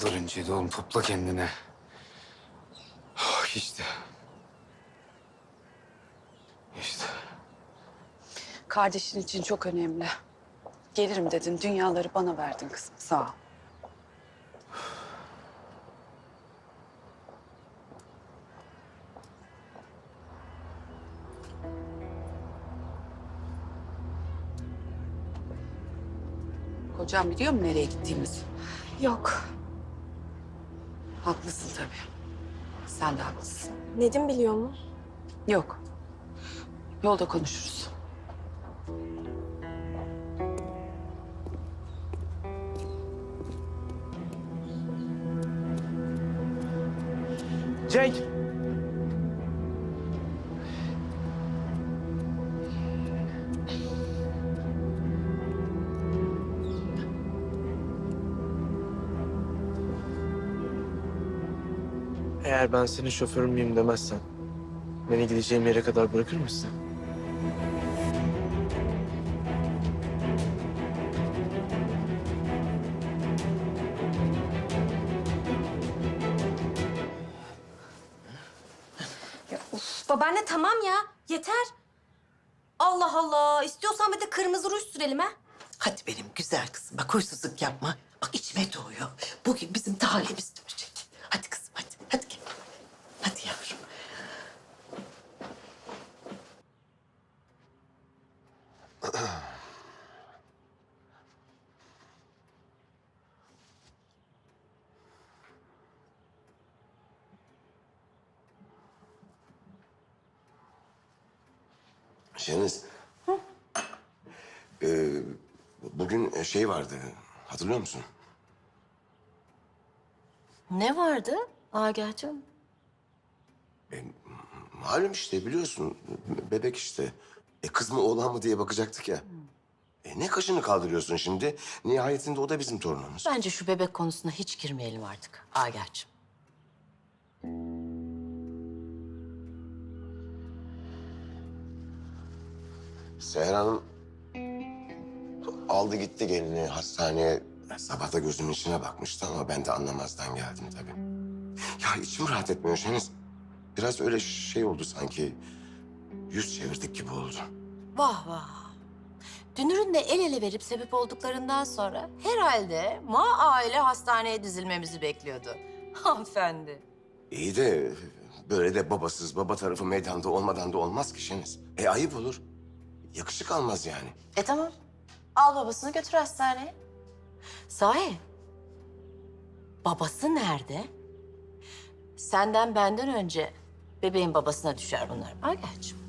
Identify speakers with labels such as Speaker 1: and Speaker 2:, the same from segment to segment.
Speaker 1: Kılır inciydi oğlum. Topla kendine. Oh, işte. İşte.
Speaker 2: Kardeşin için çok önemli. Gelirim dedin, dünyaları bana verdin kızım. Sağ ol. Kocam biliyor mu nereye gittiğimizi?
Speaker 3: Yok.
Speaker 2: Haklısın tabii. Sen de haklısın.
Speaker 3: Nedim biliyor mu?
Speaker 2: Yok. Yolda konuşuruz.
Speaker 4: Cenk. Ben senin şoförün müyüm demezsen, beni gideceğim yere kadar bırakır mısın?
Speaker 5: Uf, babaanne tamam ya. Yeter. Allah Allah. İstiyorsan bir de kırmızı ruj sürelim ha.
Speaker 6: Hadi benim güzel kızım. Bak huysuzluk yapma. Bak içime doğuyor. Bugün bizim talihimiz dönecek. Hadi kızım hadi. Hadi gel. Hadi yavrum.
Speaker 7: Şeniz. Ee, bugün şey vardı. Hatırlıyor musun?
Speaker 5: Ne vardı Agah'cığım?
Speaker 7: E, malum işte biliyorsun. Bebek işte. E, kız mı oğlan mı diye bakacaktık ya. E, ne kaşını kaldırıyorsun şimdi? Nihayetinde o da bizim torunumuz.
Speaker 5: Bence şu bebek konusuna hiç girmeyelim artık Agah'cığım.
Speaker 7: Seher Hanım aldı gitti gelini hastaneye. Sabah da gözümün içine bakmıştı ama ben de anlamazdan geldim tabii. Ya içim rahat etmiyor Şeniz. Biraz öyle şey oldu sanki. Yüz çevirdik gibi oldu.
Speaker 5: Vah vah. Dünür'ün de el ele verip sebep olduklarından sonra herhalde ma aile hastaneye dizilmemizi bekliyordu. Hanımefendi.
Speaker 7: İyi de böyle de babasız, baba tarafı meydanda olmadan da olmaz ki Şeniz. E ayıp olur. Yakışık almaz yani.
Speaker 5: E tamam. Al babasını götür hastaneye. Sahi. Babası nerede? Senden benden önce bebeğin babasına düşer bunlar. Agah'cığım.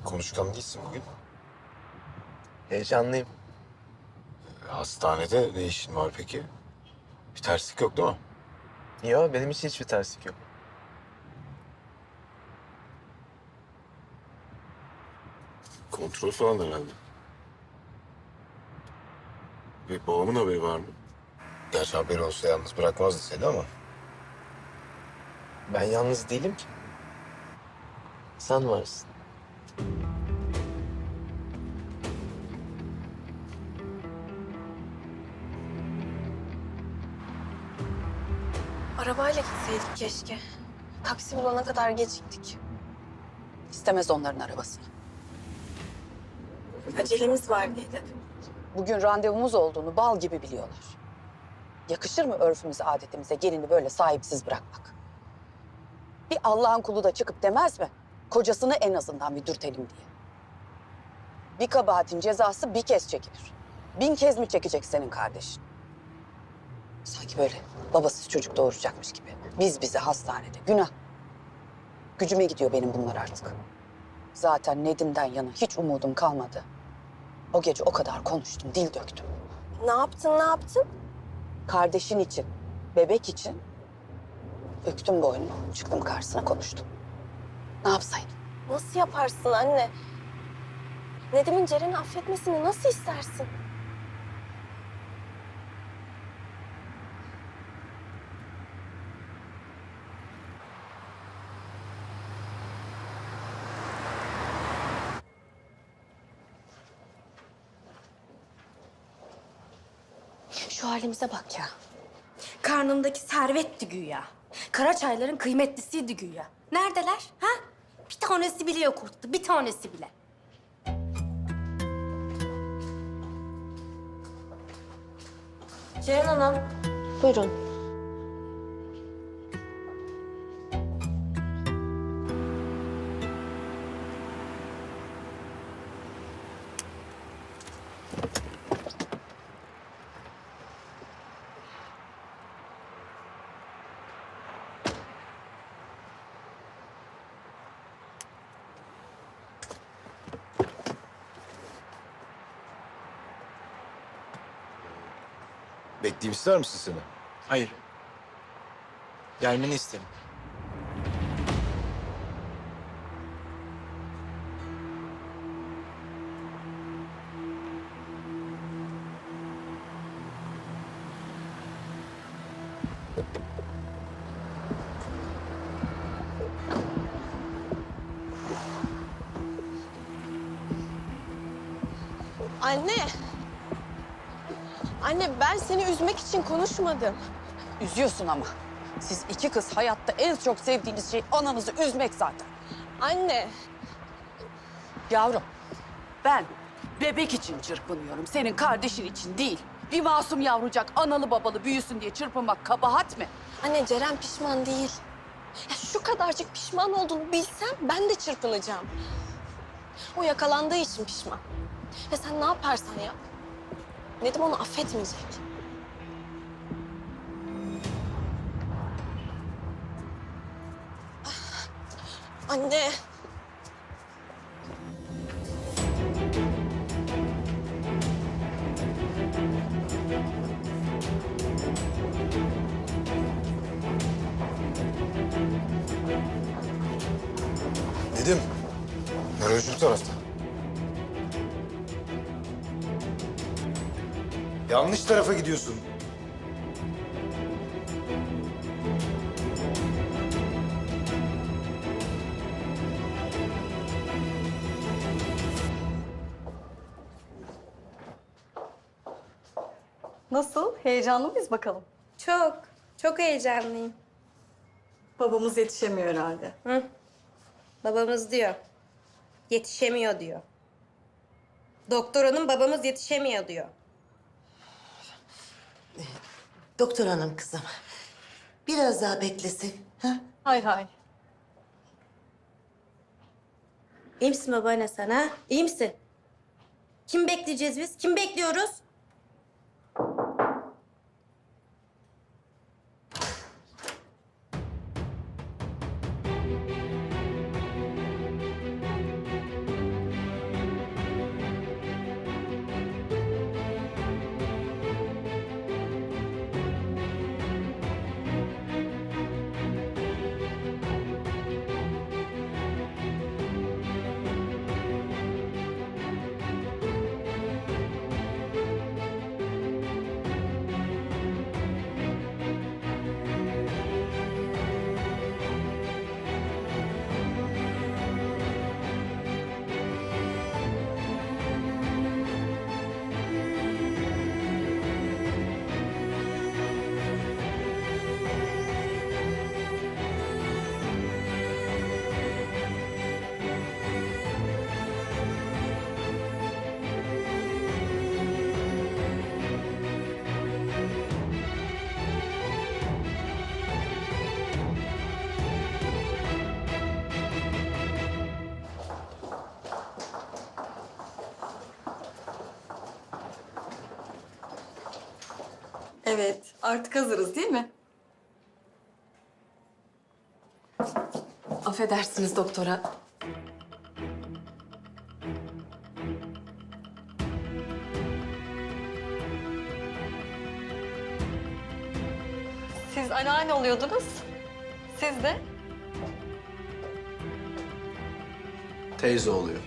Speaker 1: Pek konuşkan değilsin bugün.
Speaker 4: Heyecanlıyım.
Speaker 1: Hastanede ne işin var peki? Bir terslik yok değil mi?
Speaker 4: Yok benim için hiçbir terslik yok.
Speaker 1: Kontrol falan herhalde. Bir babamın haberi var mı? Gerçi haberi olsa yalnız bırakmazdı seni ama.
Speaker 4: Ben yalnız değilim ki. Sen varsın.
Speaker 3: Gitseydik keşke. Taksi bulana kadar geciktik.
Speaker 2: İstemez onların arabasını.
Speaker 3: Acelemiz var diye dedim.
Speaker 2: Bugün randevumuz olduğunu bal gibi biliyorlar. Yakışır mı örfümüze, adetimize gelini böyle sahipsiz bırakmak? Bir Allah'ın kulu da çıkıp demez mi? Kocasını en azından bir dürtelim diye. Bir kabahatin cezası bir kez çekilir. Bin kez mi çekecek senin kardeşin? Sanki böyle babasız çocuk doğuracakmış gibi. Biz bize hastanede. Günah. Gücüme gidiyor benim bunlar artık. Zaten Nedim'den yana hiç umudum kalmadı. O gece o kadar konuştum, dil döktüm.
Speaker 3: Ne yaptın, ne yaptın?
Speaker 2: Kardeşin için, bebek için öptüm boynumu, çıktım karşısına konuştum. Ne yapsaydım?
Speaker 3: Nasıl yaparsın anne? Nedim'in Ceren'i affetmesini nasıl istersin? Şu halimize bak ya.
Speaker 8: Karnımdaki servetti güya. Karaçayların kıymetlisiydi güya. Neredeler? Ha? Bir tanesi bile yok ortada. Bir tanesi bile.
Speaker 3: Ceren Hanım. Buyurun.
Speaker 9: Bekleyeyim ister misin seni?
Speaker 4: Hayır. Gelmeni isterim.
Speaker 3: Anne. Anne ben seni üzmek için konuşmadım.
Speaker 2: Üzüyorsun ama. Siz iki kız hayatta en çok sevdiğiniz şey ananızı üzmek zaten.
Speaker 3: Anne.
Speaker 2: Yavrum, ben bebek için çırpınıyorum. Senin kardeşin için değil. Bir masum yavrucak analı babalı büyüsün diye çırpınmak kabahat mi?
Speaker 3: Anne Ceren pişman değil. Ya şu kadarcık pişman olduğunu bilsem ben de çırpınacağım. O yakalandığı için pişman. Ya sen ne yaparsan yap. Nedim onu affetmeyecek. Ah, Anne.
Speaker 1: Nedim. Nöroloji bu tarafta.
Speaker 9: Yanlış tarafa gidiyorsun.
Speaker 10: Nasıl? Heyecanlı mıyız bakalım?
Speaker 8: Çok, çok heyecanlıyım.
Speaker 10: Babamız yetişemiyor herhalde.
Speaker 8: Babamız diyor. Yetişemiyor diyor. Doktor hanım babamız yetişemiyor diyor.
Speaker 6: Doktor hanım kızım. Biraz daha beklesin. Ha?
Speaker 10: Hay hay.
Speaker 8: İyi misin babaanne sen ha? İyi misin? Kim bekleyeceğiz biz? Kim bekliyoruz?
Speaker 10: Evet, artık hazırız değil mi? Affedersiniz doktora. Siz anneanne oluyordunuz. Siz de?
Speaker 4: Teyze oluyor.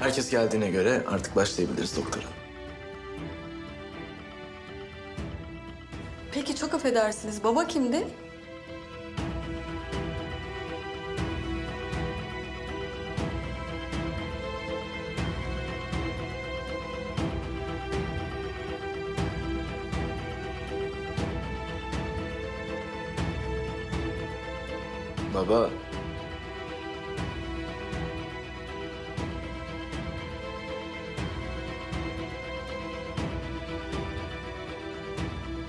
Speaker 4: Herkes geldiğine göre artık başlayabiliriz doktora.
Speaker 10: Peki çok affedersiniz. Baba kimdi?
Speaker 4: Baba.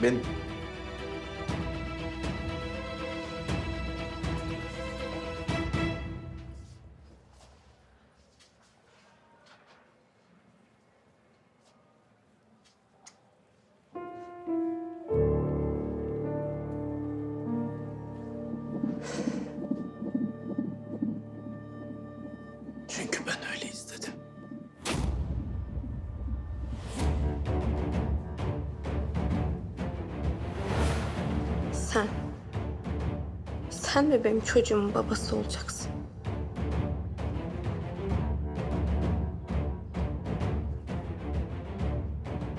Speaker 4: Ben
Speaker 8: Sen. Sen mi benim çocuğumun babası olacaksın?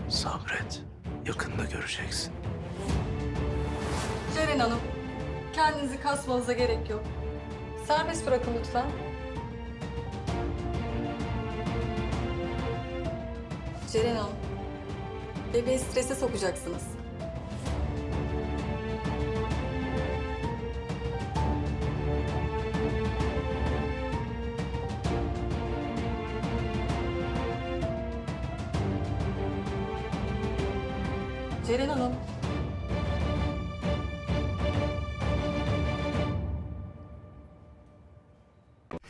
Speaker 4: Sabret. Yakında göreceksin.
Speaker 10: Ceren Hanım. Kendinizi kasmanıza gerek yok. Serbest bırakın lütfen. Ceren Hanım. Bebeği strese sokacaksınız.